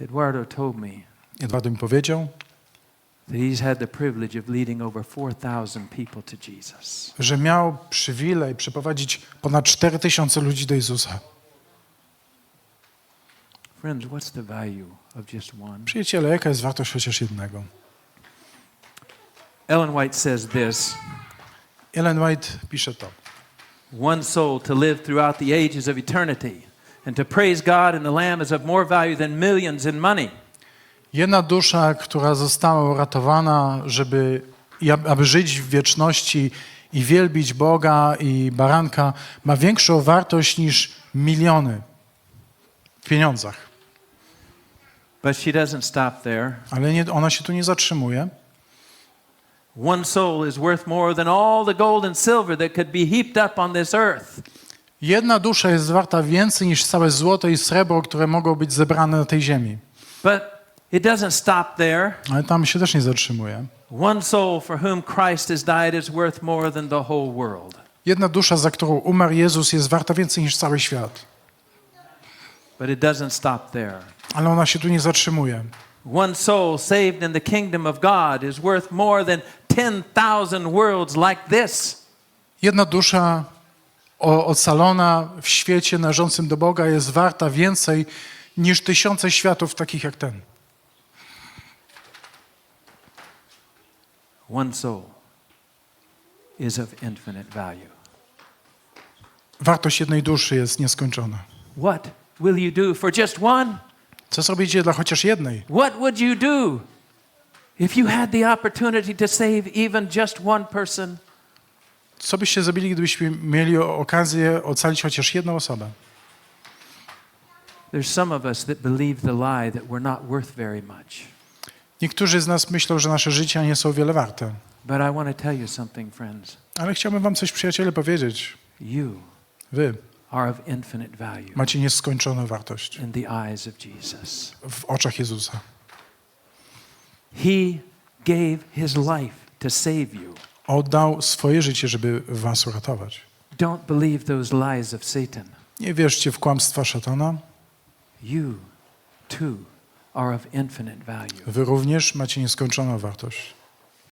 Eduardo told me Edward mi powiedział, that he's had the privilege of leading over 4,000 people to Jesus. że miał przywilej przeprowadzić ponad 4000 ludzi do Jezusa. Friends, what's the value of just one? Przyjaciele, jaka jest wartość chociaż jednego? Ellen White says this Ellen White pisze to. one soul to live throughout the ages of eternity and to praise God and the Lamb is of more value than millions in money. Jedna dusza, która została uratowana, żeby, aby żyć w wieczności i wielbić Boga i baranka, ma większą wartość niż miliony w pieniądzach. But she doesn't stop there. Ale nie, ona się tu nie zatrzymuje. One soul is worth more than all the gold and silver that could be heaped up on this earth. Jedna dusza jest warta więcej niż całe złoto i srebro, które mogą być zebrane na tej ziemi. But it doesn't stop there. Ale tam się też nie zatrzymuje. One soul for whom Christ has died is worth more than the whole world. Jedna dusza, za którą umarł Jezus, jest warta więcej niż cały świat. But it doesn't stop there. Ale ona się tu nie zatrzymuje. One soul saved in the kingdom of God is worth more than 10,000 worlds like this. Jedna dusza ocalona w świecie należącym do Boga jest warta więcej niż tysiące światów takich jak ten. One soul is of infinite value. Wartość jednej duszy jest nieskończona. What will you do for just one? Co zrobicie dla chociaż jednej? What would you do if you had the opportunity to save even just one person? Co byście zrobili, gdybyśmy mieli okazję ocalić chociaż jedną osobę? There's some of us that believe the lie that we're not worth very much. Niektórzy z nas myślą, że nasze życia nie są wiele warte. But I want to tell you something, friends. Ale chciałbym wam coś, przyjaciele, powiedzieć. You Wy are of infinite value macie nieskończoną wartość in the eyes of Jesus. w oczach Jezusa. He gave his life to save you. Oddał swoje życie, żeby was uratować. Don't believe those lies of Satan. Nie wierzcie w kłamstwa szatana. You, too, are of infinite value. Wy również macie nieskończoną wartość.